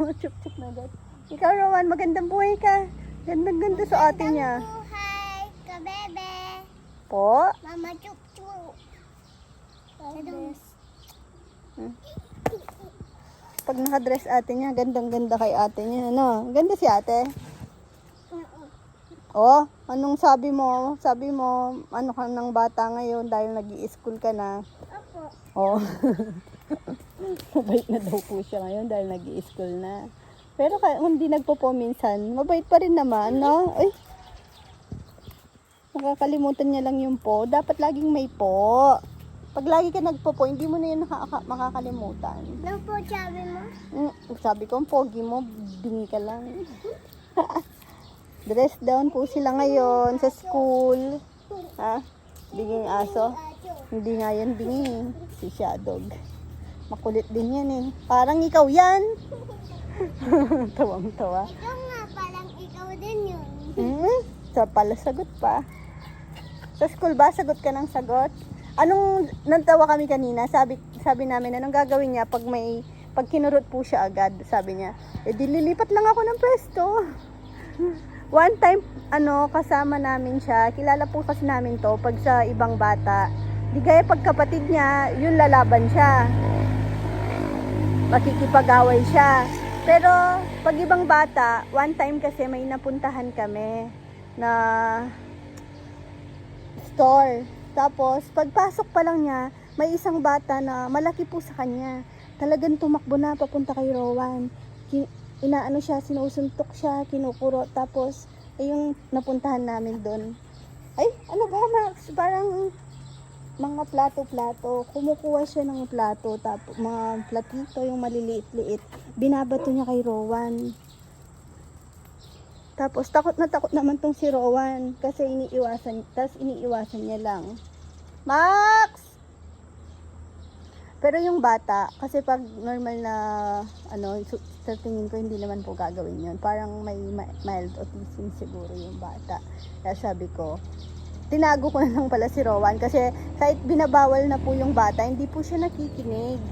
Mama, chup-chup na agad. Ikaw, Rowan, magandang buhay ka. Gandang-ganda sa ate niya. Buhay, kabebe. Po? Mama chup chup. Pag nakadress ate niya, gandang-ganda kay ate niya. Ano? Ganda si ate. Oh, anong sabi mo? Sabi mo, ano ka ng bata ngayon dahil nag school ka na. Opo. Oh. mabait na daw po siya ngayon dahil nag school na. Pero kung hindi nagpo-po minsan, mabait pa rin naman, no? Ay. Nakakalimutan niya lang yung po. Dapat laging may po. Pag lagi ka nagpo-po, hindi mo na yun nakaka- makakalimutan. Ano po sabi mo? Mm, sabi ko, ang pogi mo, bingi ka lang. Dress down po sila ngayon sa school. Ha? Binging aso? Hindi nga yan bingi. Si Shadog. Makulit din yan eh. Parang ikaw yan. Tawang-tawa. Ikaw nga, parang ikaw din yun. Hmm? Sa pala sagot pa. Sa school ba, sagot ka ng sagot? Anong natawa kami kanina? Sabi sabi namin anong gagawin niya pag may pag kinurot po siya agad, sabi niya. Eh di lilipat lang ako ng pwesto. One time ano kasama namin siya. Kilala po kasi namin to pag sa ibang bata. Di gaya pag kapatid niya, yun lalaban siya. Makikipag-away siya. Pero pag ibang bata, one time kasi may napuntahan kami na store. Tapos, pagpasok pa lang niya, may isang bata na malaki po sa kanya. Talagang tumakbo na papunta kay Rowan. Ki- inaano siya, sinusuntok siya, kinukuro. Tapos, ay yung napuntahan namin doon. Ay, ano ba Max? Parang mga plato-plato. Kumukuha siya ng plato, tapos mga platito, yung maliliit-liit. Binabato niya kay Rowan. Tapos takot na takot naman tong si Rowan kasi iniiwasan, tapos iniiwasan niya lang. Max! Pero yung bata, kasi pag normal na, ano, sa tingin ko hindi naman po gagawin yun. Parang may ma- mild autism siguro yung bata. Kaya sabi ko, tinago ko na lang pala si Rowan kasi kahit binabawal na po yung bata, hindi po siya nakikinig.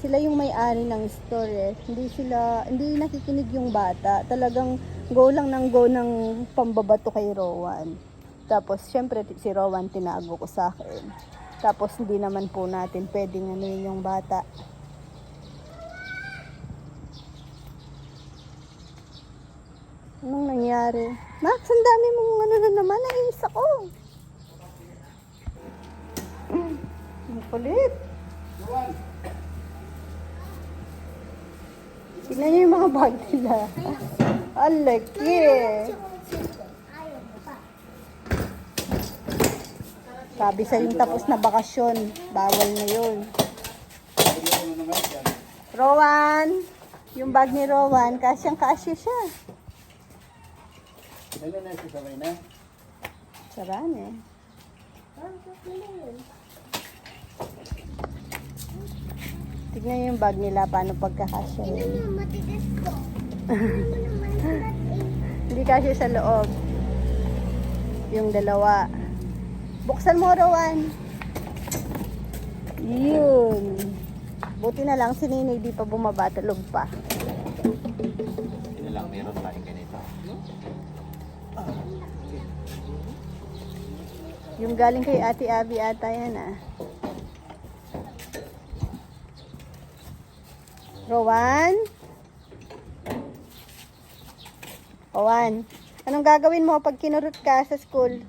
Sila yung may-ari ng store eh. Hindi sila, hindi nakikinig yung bata. Talagang go lang ng go ng pambabato kay Rowan. Tapos, syempre, si Rowan tinago ko sa akin. Tapos, hindi naman po natin pwedeng ano yun yung bata. Anong nangyari? Max, ang dami mong ano na naman. Nainis ako. Mm, Ang kulit. Tingnan niyo yung mga bag nila. Ang laki. Sabi sa yung tapos na bakasyon, bawal na yun. Rowan, yung bag ni Rowan, kasyang kasya siya. Ano na si Sabay na? Saran eh. Tignan niyo yung bag nila, paano pagkakasya Ano yun. matigas ko? Eh? Hindi kasya sa loob. Yung dalawa. Buksan mo, Rowan. Yun. Buti na lang si Nini di pa bumaba, tulog pa. Yun lang, meron tayong ganito. Yung galing kay Ate Abby ata yan ah. Rowan? Rowan, anong gagawin mo pag kinurot ka sa school?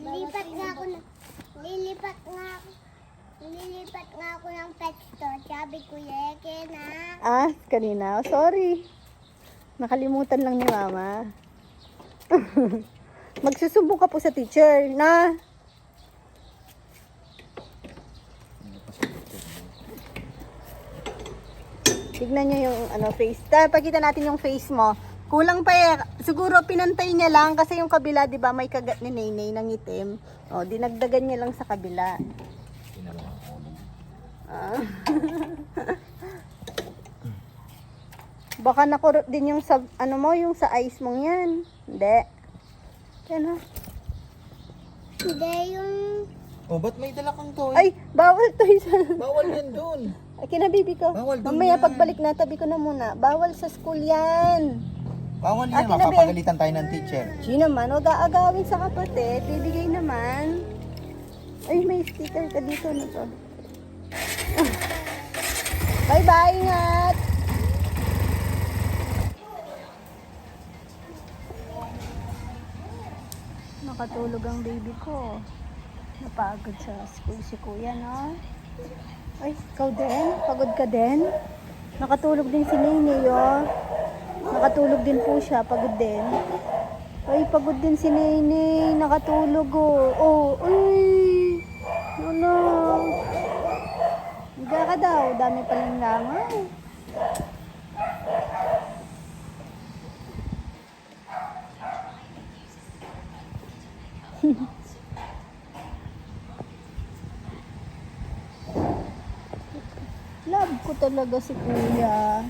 Lilipat nga ako na. Lilipat nga ako. Lilipat nga ako ng pet store. Sabi ko, Yeke na. Ah, kanina. Sorry. Nakalimutan lang ni Mama. Magsusumbong ka po sa teacher na Tignan niyo yung ano face. Ta, pakita natin yung face mo. Kulang pa eh. Siguro pinantay niya lang kasi yung kabila, 'di ba, may kagat ni Naynay ng itim. Oh, dinagdagan niya lang sa kabila. Ah. Baka nakurot din yung sa ano mo, yung sa eyes mong 'yan. Hindi. Ano? Hindi yung Oh, ba't may dala kang toy? Ay, bawal to isa. Bawal yan doon. Ay, kinabibi ko. Bawal dun Mamaya yan. pagbalik na, tabi ko na muna. Bawal sa school yan. Bawal Ah, yan, mapapagalitan tayo ng teacher. Di naman, huwag aagawin sa kapatid. Bibigay naman. Ay, may sticker ka dito na to. Bye-bye, ingat! Nakatulog ang baby ko. Napagod sa school si kuya, no? Ay, ikaw din? Pagod ka din? Nakatulog din si Nene, oh. Nakatulog din po siya, pagod din. Ay, pagod din si Nene. Nakatulog, oh. Oh, ay. Ano? Higa ka daw. Dami pa lang langaw. Love ko talaga si kuya.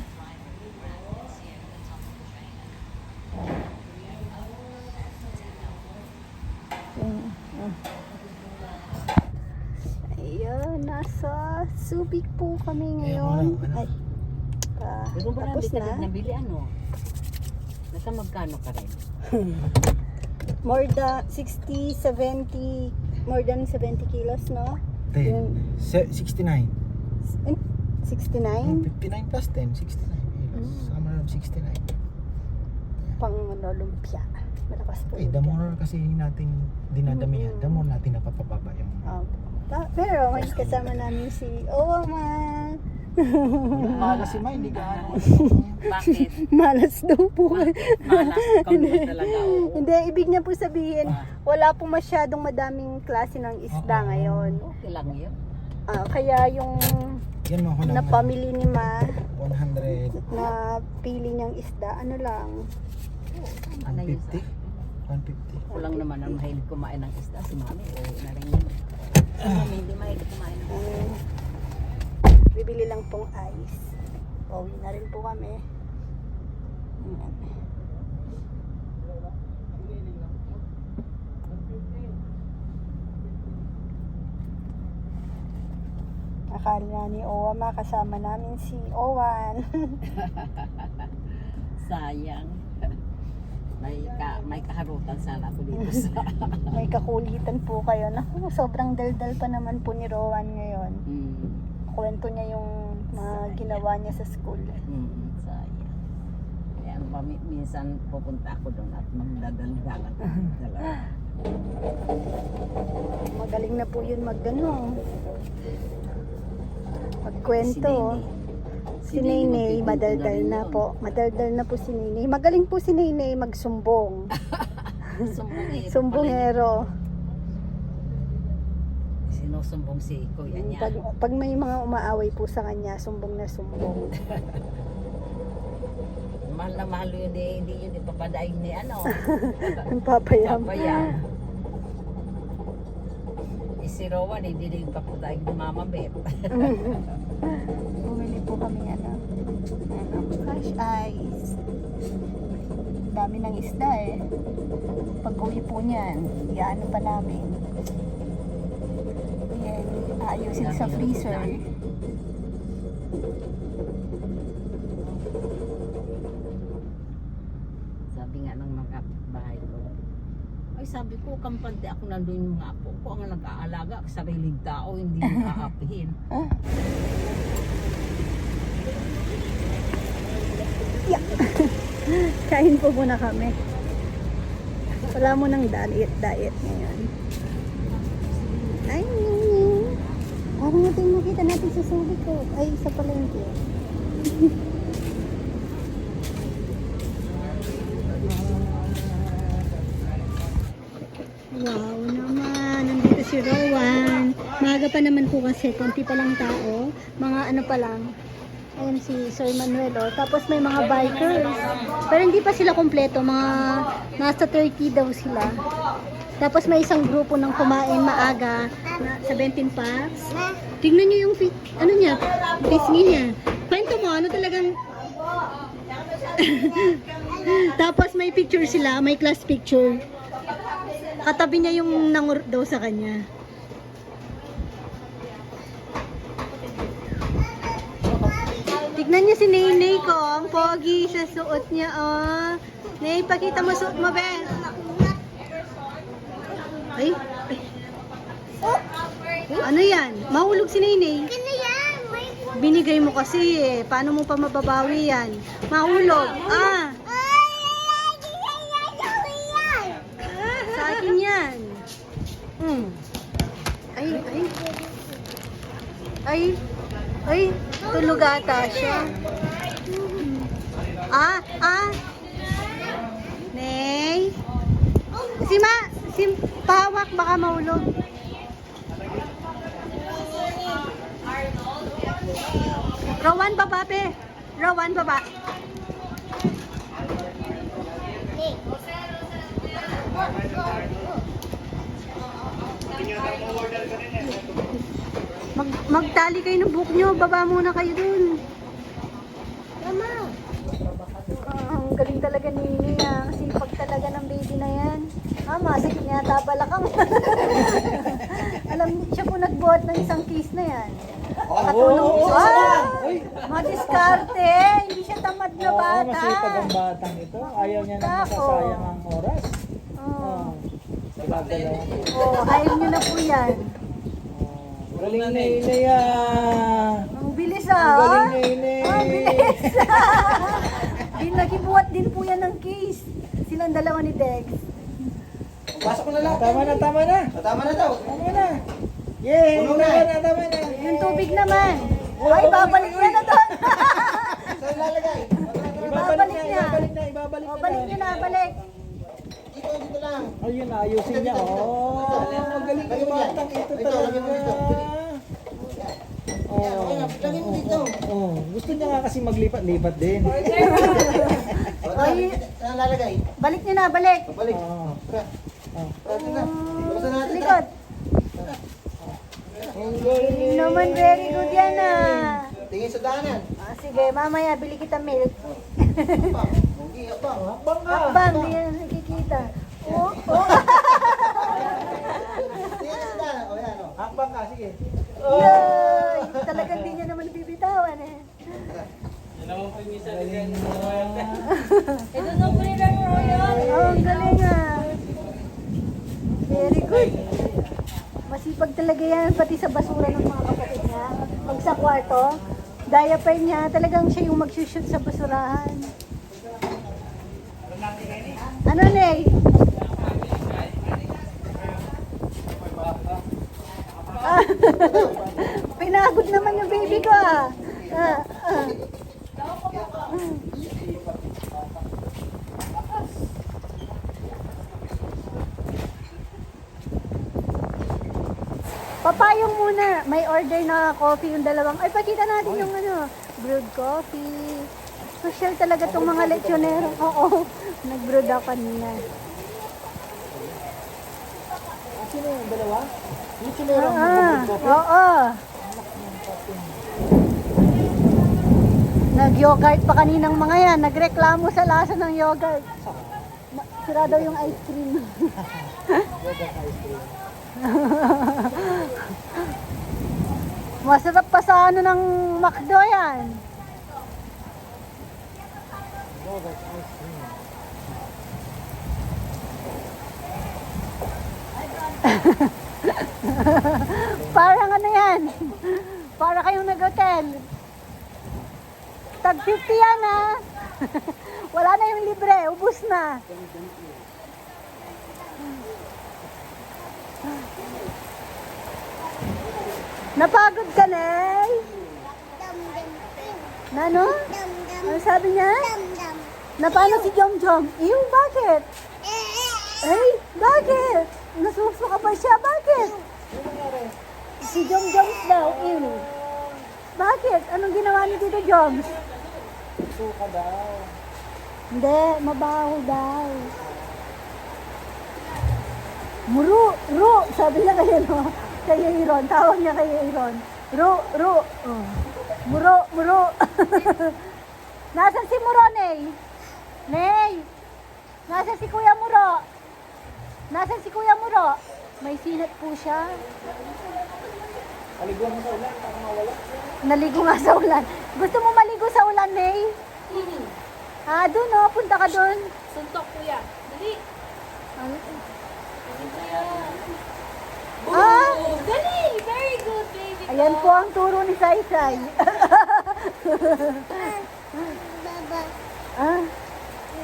Ayun, nasa Subic po kami ngayon. Ay, ba tapos na. nabili ano? Nasa magkano ka rin? More than 60, 70, more than 70 kilos, no? 10. Se- 69. Eh, 69? 59 plus 10, 69. Yes, Summer of 69. Pang ano, lumpia. Malakas po. Eh, the more kasi natin dinadamihan, Mm-mm. the more natin napapababa yung... Ah, ta- pero may kasama namin si Owa Man. Maaga si May, hindi gaano. Bakit? Malas daw po. Ma- malas ikaw naman talaga. oo. Hindi, ibig niya po sabihin, wala po masyadong madaming klase ng isda Oo. ngayon. Okay lang yun. Ah, kaya yung Yan mo ako ng napamili ni Ma 100, na pili niyang isda, ano lang, Ano yun sa... 150. 150. Ako lang naman ang mahilig kumain ng isda. Si mami, o na rin yun. Mami, hindi mahilig kumain ng isda. bibili lang pong ice. Pauwi na rin po kami. Ayan. Akala ni Owa makasama namin si Owan. Sayang. May, ka, may kaharutan sana ako dito sa... May kakulitan po kayo. Naku, sobrang daldal pa naman po ni Rowan ngayon. mm, Kwento niya yung mga ginawa niya sa school. mm, sayang. Kaya ano ba, mi- minsan pupunta ako doon at magdadaldalan ako. Dalawa. Magaling na po yun magano. Magkwento. Si Nene, madaldal na po. Madaldal na po si Nene. Magaling po si Nene magsumbong. Sumbongero. Sumbongero. Sinusumbong si kuya niya. Pag, pag may mga umaaway po sa kanya, sumbong na sumbong. Mahal na mahal yun eh, hindi yun ipapadaig ni ano. Ang papayam. Papaya. Eh, si Rowan, hindi din papadaig ni Mama Beth. Bumili po kami ano, ano, fresh ice. Dami ng isda eh. Pag uwi po niyan, iyaano pa namin. Yan, aayusin sa freezer. isda. Sabi nga ng mga bahay ko. Ay sabi ko, kampante ako nandun yung apo ko ang nag-aalaga sa sariling tao, hindi mo aapihin. Kain po muna kami. Wala mo ng diet-diet ngayon. Ay, nga ito yung nakita natin sa sulit ko. Ay, sa palengke. Wow naman, nandito si Rowan. Maaga pa naman po kasi, konti pa lang tao. Mga ano pa lang. Ayan si Sir Manuel. Oh. Tapos may mga bikers. Pero hindi pa sila kompleto. Mga nasa 30 daw sila. Tapos may isang grupo ng kumain maaga na 17 packs. Tingnan nyo yung fit, ano niya, pisngi niya. Kwento mo, ano talagang... Tapos may picture sila, may class picture. Katabi niya yung nangur daw sa kanya. Tignan niya si Naynay ko. Ang pogi sa suot niya, oh. Nay, pakita mo suot mo, Ben. Ay. Ay. Ano yan? Mahulog si Naynay. Ano Binigay mo kasi eh. Paano mo pa mababawi yan? Mahulog. Ah. Ay, ay, tulog ata siya. Ah, ah. Ney. Si Ma, si Pawak baka mahulog. Rowan baba, pe. Rowan baba. Mag magtali kayo ng buhok nyo. Baba muna kayo dun. Mama. Ah, ang galing talaga ni Nini ah. Sipag talaga ng baby na yan. Ah, masikip niya yata balakang. Alam siya po nagbuhat ng isang case na yan. Katulong oh, ah, Madiskarte. Hindi siya tamad na Oo, bata. masipag ang batang ito. Ayaw niya na Tako. masasayang ang oras. Oh, Oh. Oh hayal niyo na po yan. Oh. Galing na ina yan. Ang bilis Ang ah. galing na ina. Ang bilis. Din nagibuhat din po yan ng case. Silang dalawa ni Dex. Pasok ko na lang. Tama na, tama na. Tama na daw. Tama na. Yay! Puno Tama na. na, tama na. Yung tubig naman. Ay, babalik niya na doon. Saan lalagay? Ibabalik na, niya. ibabalik na, ibabalik o, na. balik niya na, balik. Dito, dito lang. Ayun, ayusin niya. Oh, ang galing ng batang ito talaga. Oh, Lagyan mo dito. oh, gusto niya nga kasi maglipat-lipat din. Ay. Saan lalagay? Balik niya na, balik. Balik. Oh, Tara. oh. Tara na. Buksan natin. Likod. Ang galing naman, very good yan ah. Tingin sa daanan. Ah, sige, mamaya, bili kita milk. Pa. Hindi. Hakbang ka. Bang, di yan nakikita. Oh, oh. Yan. Hakbang ka, sige. Yay! Talagang di niya naman bibitawan eh. Oh, ang galing ah. Very good. Masipag talaga yan, pati sa basura ng mga kapatid niya. Pag sa kwarto, diaper niya, talagang siya yung magsushoot sa basurahan. Ano, Ney? Ah, Pinagod naman yung baby ko ah. Ah, ah. Papayong muna. May order na coffee yung dalawang. Ay, pakita natin yung ano, brewed coffee. Social talaga tong mga lechonero. Oo, nag-brewed ako kanina. Sino yung dalawa? Yung chinerong Ah, oo. Nag-yogurt pa kaninang mga yan. Nagreklamo sa lasa ng yogurt. Sira daw yung ice cream. Masarap pa sa ano ng McDo yan. Yogurt ice cream. Parang ano yan. Para kayong nag-hotel. Tag 50 yan ha. Wala na yung libre. Ubus na. Napagod ka, dam, ping. Na ano? Ano sabi niya? Na paano si Jom Jom? Ew, bakit? Eh, eh, Bakit? Nasusuka pa siya, bakit? Si Jom Joms daw, ew. Bakit? Anong ginawa ni Tito Joms? Suka daw. Hindi, mabaho daw. Muru, ru, sabi niya kay ano, kay Aaron, tawag niya kay Aaron. Ru, ru, oh. Muro, muro. Nasaan si Muro, Ney? Ney! Nasaan si Kuya Muro? Nasaan si Kuya Muro? May sinat po siya. Paliguan mo sa ulan, para mawala. Naligo nga sa ulan. Gusto mo maligo sa saan, Nay? Ah, doon oh. Punta ka doon. Suntok kuya. Dali. Ah, Oh, galing! Very good, baby. ayan po ang turo ni Sai Sai. Baba. ah,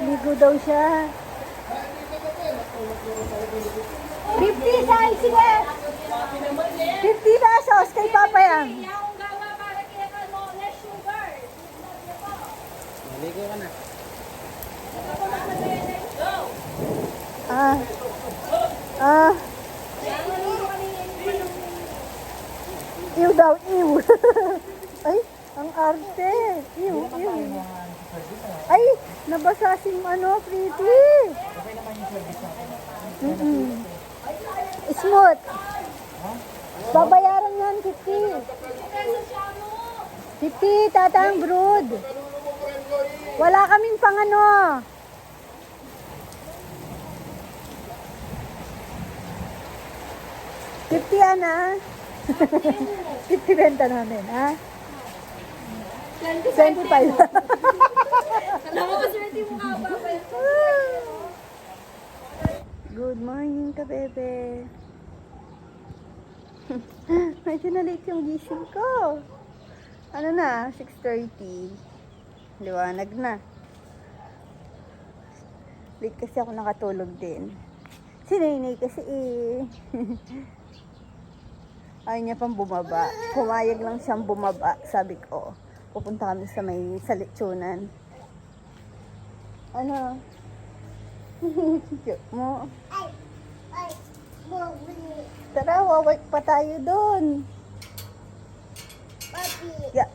ligo daw siya. 50, Sai, sige. 50 pesos kay Papa yan. Maligo ka na. Ah. Ah. Iw daw, iw. Ay, ang arte. Iw, iw. Ay, nabasa si ano, pretty. Mm-mm. Smooth. Babayaran yan, 50. 50, tatang brood. Wala kaming pang ano. Fifty yan ah. Fifty benta namin ha. 25. Alam mo, maswerte mo nga ba? Good morning ka, bebe. Medyo na late yung gising ko. Ano na, 6.30. Liwanag na. Late kasi ako nakatulog din. Si Nainay kasi eh. Ayaw niya pang bumaba. Pumayag lang siyang bumaba. Sabi ko, pupunta kami sa may salitsunan. Ano? Cute mo. Ay, ay, bubli. Tara, wawag pa tayo doon. Papi. Ya.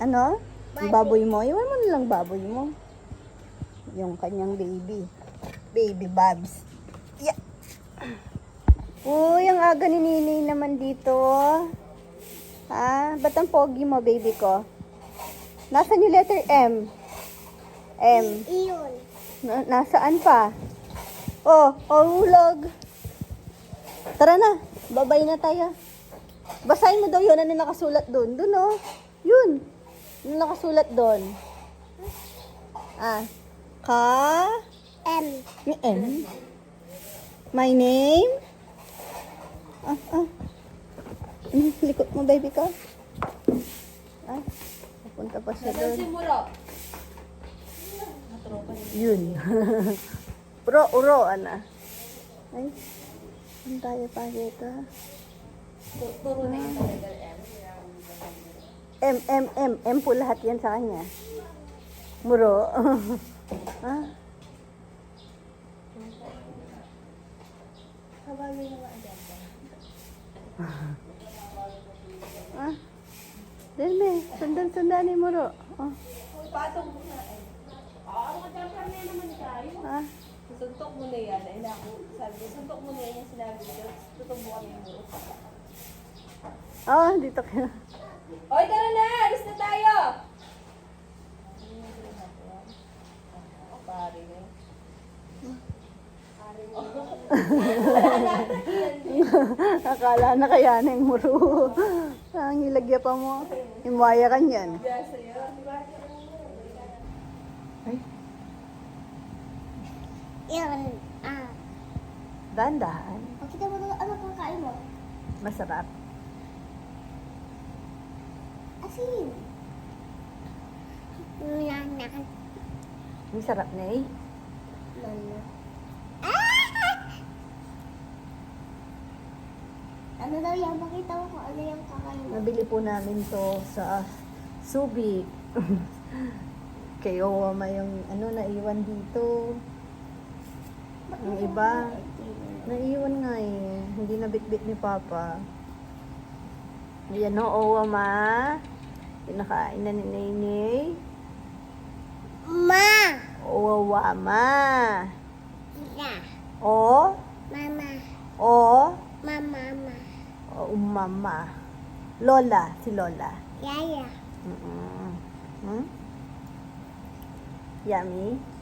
Ano? Yung baboy mo? Iwan mo na lang baboy mo. Yung kanyang baby. Baby Babs. Ya. Uy, ang aga ni Nini naman dito. Ha? Ba't ang pogi mo, baby ko? Nasaan yung letter M? M. Iyon. Na, nasaan pa? Oh, oh, hulog. Tara na, babay na tayo. Basahin mo daw yun, ano nakasulat doon. Doon oh, yun. Ano nakasulat doon? Ah, ka, M. may M. My name? Ah, ah. Ano, likot mo, baby ko? Ah, pupunta pa siya doon. Simuro. Yun. Uro, uro, ana. Ay, saan tayo pa dito? Turo na yung talaga M. M, M, M. Po lahat yan sa kanya. Muro. ha? Ah. Delme, sundan-sundan ni Muro. Oh. Ah. Suntok mo na yan. Ay, naku. Sabi ko, suntok mo na yan yung sinabi ko. Tutubukan mo yung muro. Oh, dito ka. Oy, tara na! Alis na tayo! Pare na. Akala na kaya na yung Muro. Ang ilagya pa mo. Himwaya ka niyan. Ay, Iyon. Ah. dahan-dahan. Pakita mo na ano pang kain mo? Masarap. Asin. Nana. Ang sarap na eh. Nana. Ano daw yan? Pakita mo kung ano yung kakain mo. Nabili po namin to sa Subic. Kay Owama yung ano naiwan dito. Yung iba, naiwan nga eh. Hindi na bitbit ni Papa. Yan o, Owama. Pinakain na ni Nainay. Ma! Owama. Ya. O, Mama. o, Mama. Mama. o, umama. Lola, si Lola. Yaya. Mm-mm. Hmm? Yummy.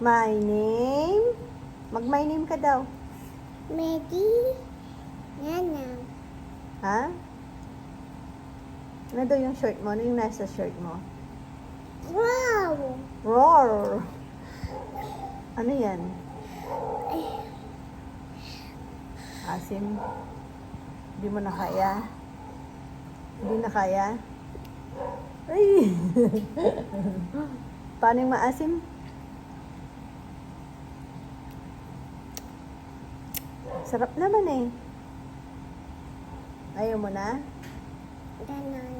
My name? Mag my name ka daw. Medi. Nana. Ha? Ano daw yung shirt mo? Ano yung nasa shirt mo? Wow! Roar! Ano yan? Asim. Hindi mo na kaya? Hindi na kaya? Ay! Paano yung maasim? Sarap naman eh. Ayaw mo na? Ganon.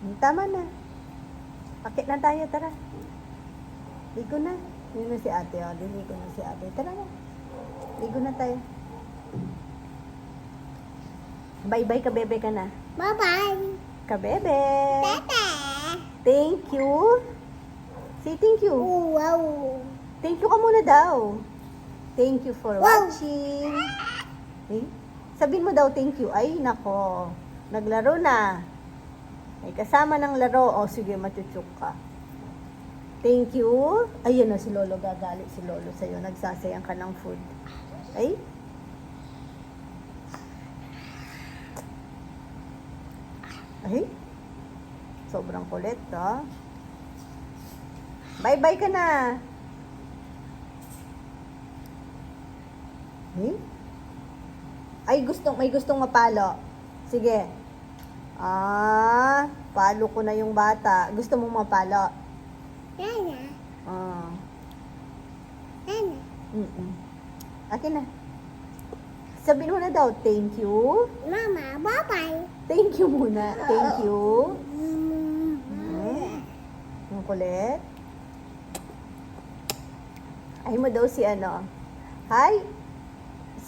Hmm, Tama na. Akit na tayo, tara. Ligo na. Yun na si ate, oh. Diligo na si ate. Tara na. Ligo na tayo. Bye-bye ka, bebe ka na. Bye-bye! Ka, bebe. Tete! Thank you. Say thank you. Wow! Thank you ka muna daw. Thank you for Wow. watching. Eh? Sabihin mo daw thank you. Ay, nako. Naglaro na. May kasama ng laro. O, sige, machuchuk ka. Thank you. Ayun na, si Lolo gagalit. Si Lolo sa'yo. Nagsasayang ka ng food. Ay? Ay? Sobrang kulit, ha? Bye-bye ka na. Eh? Ay, gustong, may gustong mapalo. Sige. Ah, palo ko na yung bata. Gusto mong mapalo? Nana! Ah. Nana! Mm-mm. Akin na. Sabihin mo na daw, thank you. Mama, bye-bye! Thank you muna. Thank you. Mm. Ang kulit. Ay mo daw si ano. Hi.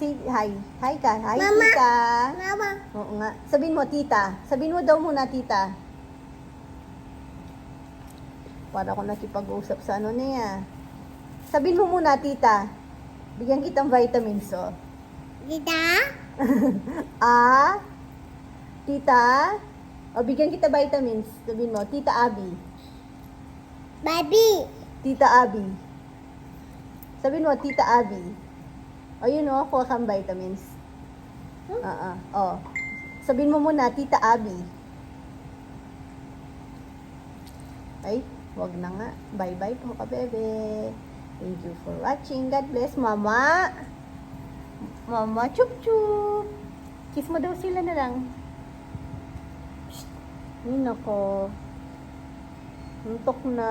Si, hi. Hi ka. Hi, Mama. tita. Mama! Oo nga. Sabihin mo, tita. Sabihin mo daw muna, tita. Para ako nakipag-usap sa ano niya. Sabihin mo muna, tita. Bigyan kitang vitamins, oh. Dita? Ah? Tita? O, bigyan kita vitamins. Sabihin mo, Tita Abby. Baby! Tita Abby. Sabihin mo, Tita Abby. O, yun o, kuha kang vitamins. Ah, ah. O. Sabihin mo muna, Tita Abby. Ay, wag na nga. Bye-bye po ka, bebe. Thank you for watching. God bless, Mama. Mama, chup-chup. Kiss mo daw sila na lang. Psst. Ay, nako. Untok na.